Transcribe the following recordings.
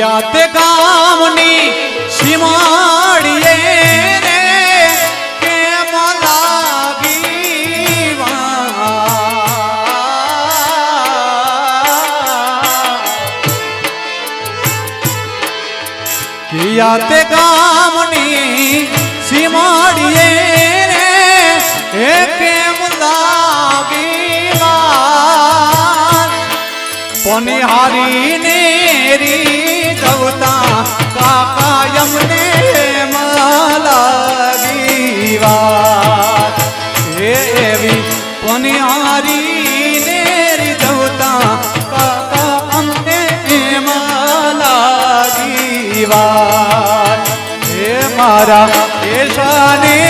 કિયા તે ગામની સીમાડીએ રે કેમ લાગી કિયા તે ગામની સીમાડીએ રે એ કેમ લાગી વાત કાકા યમને મલાગી વાત એવી પનિહારી નેરી જવતા કાકા અમને હે મારા એશાને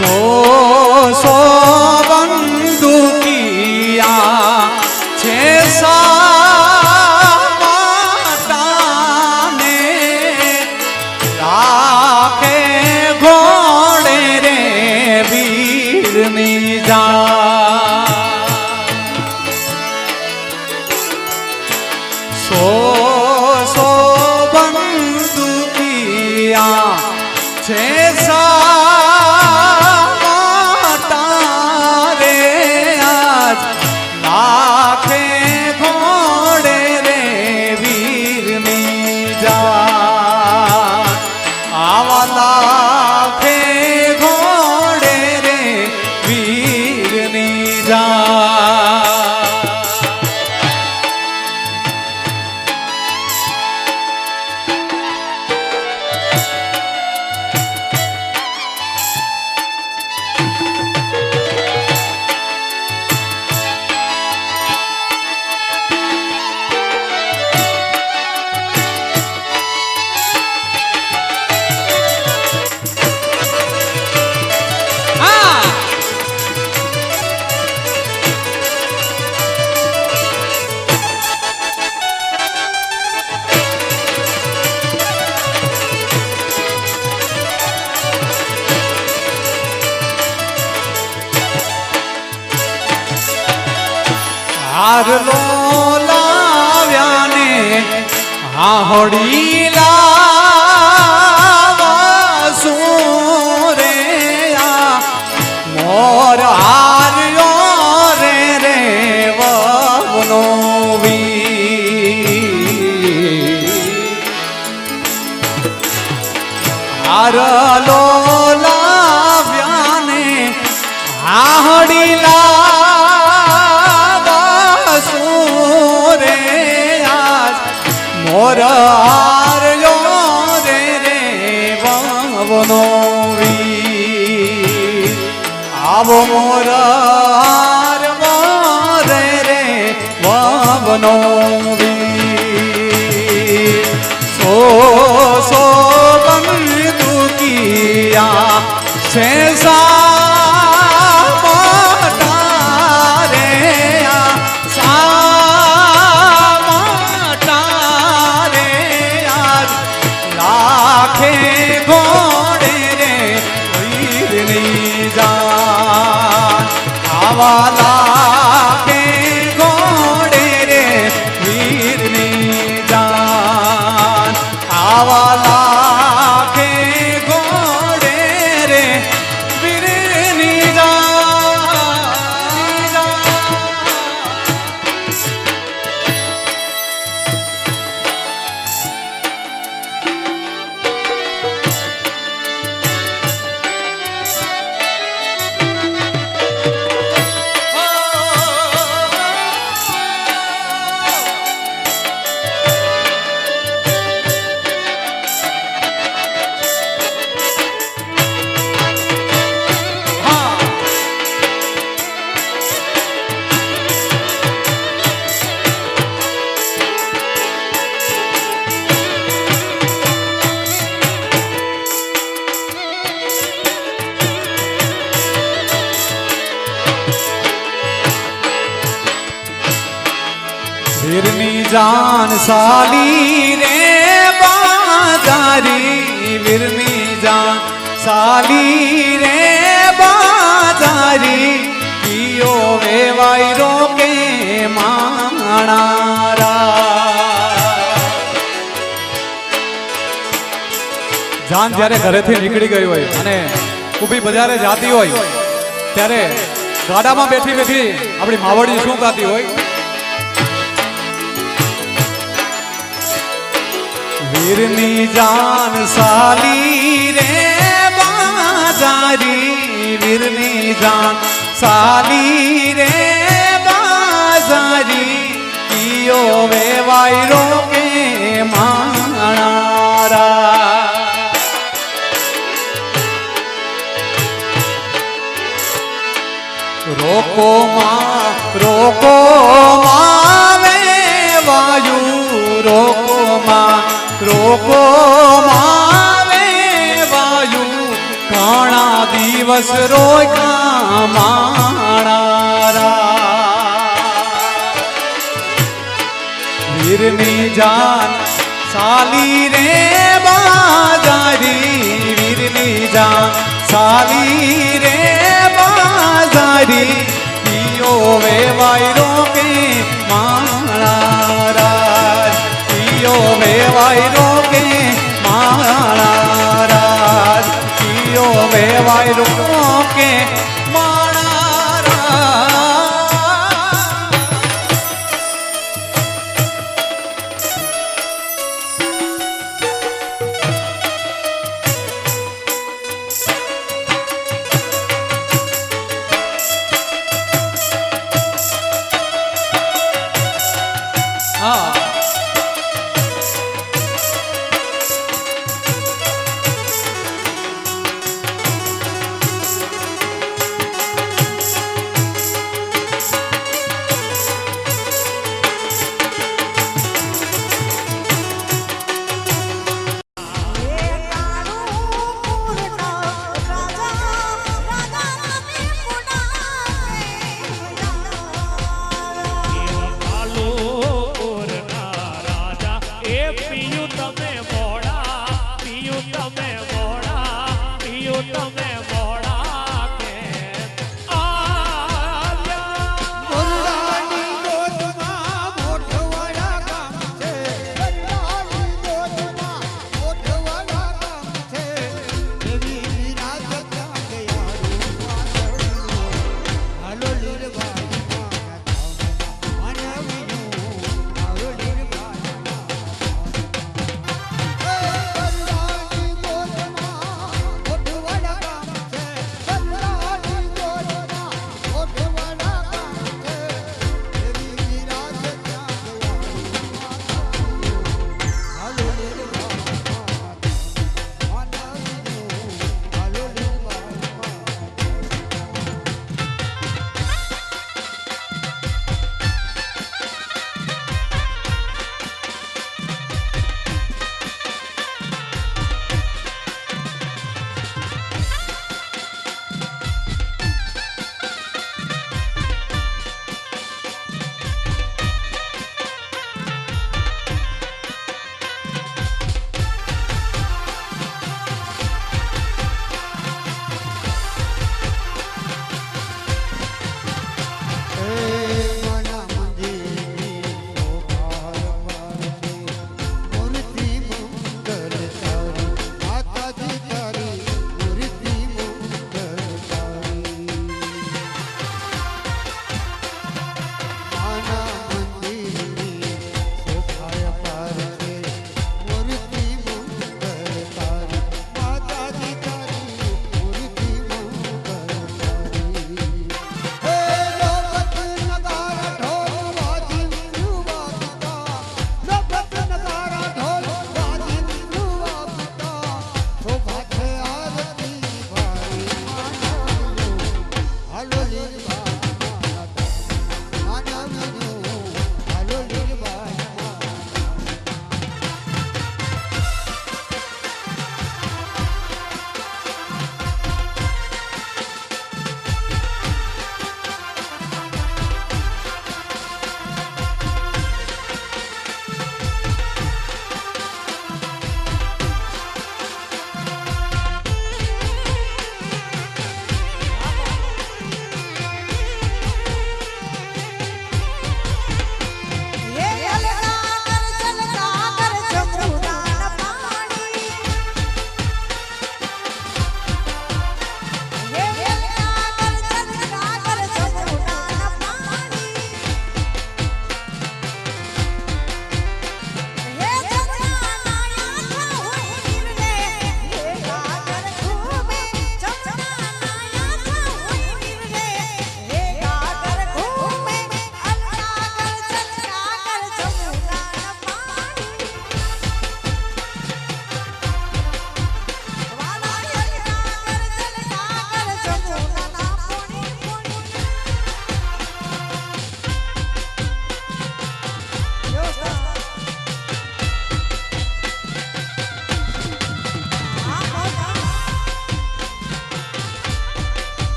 સો સો બંદુકિયા છે સામાટાને રાખે ઘોડે રે વીરની જા સો સો બંદૂકિયા છે સામાટા હારલો લાવ્યા ને હાહોડી લાવા શું રે આ મોર હાર્યો રે રે મોર હાર્યો રે રે વાવનો વી આવો મોર હારવો રે રે વાવનો સામાટા સાલી રે બાજારી વિરની જા સાલી રે બાજારી કિયો વેવાય રોકે માણારા જાન જ્યારે ઘરેથી નીકળી ગઈ હોય અને ઊભી બજારે જાતી હોય, ત્યારે ગાડામાં બેઠી બેઠી આપણી માવડી શું ગાતી હોય? વીરની જાન સાલી રે બાજારી વીરની જાન સાલી રે બાજારી કિયો વેવાય રોકે માણારા રોકો માં રોકો માં વાયુ રોકો માં રોકો મારે વાયુ, ઘણા દિવસ રોકા માણારા વીરની જાન સાલી રે બાજારી, વીરની જાન સાલી રે બાજારી પીઓ વે વાયરો માણારા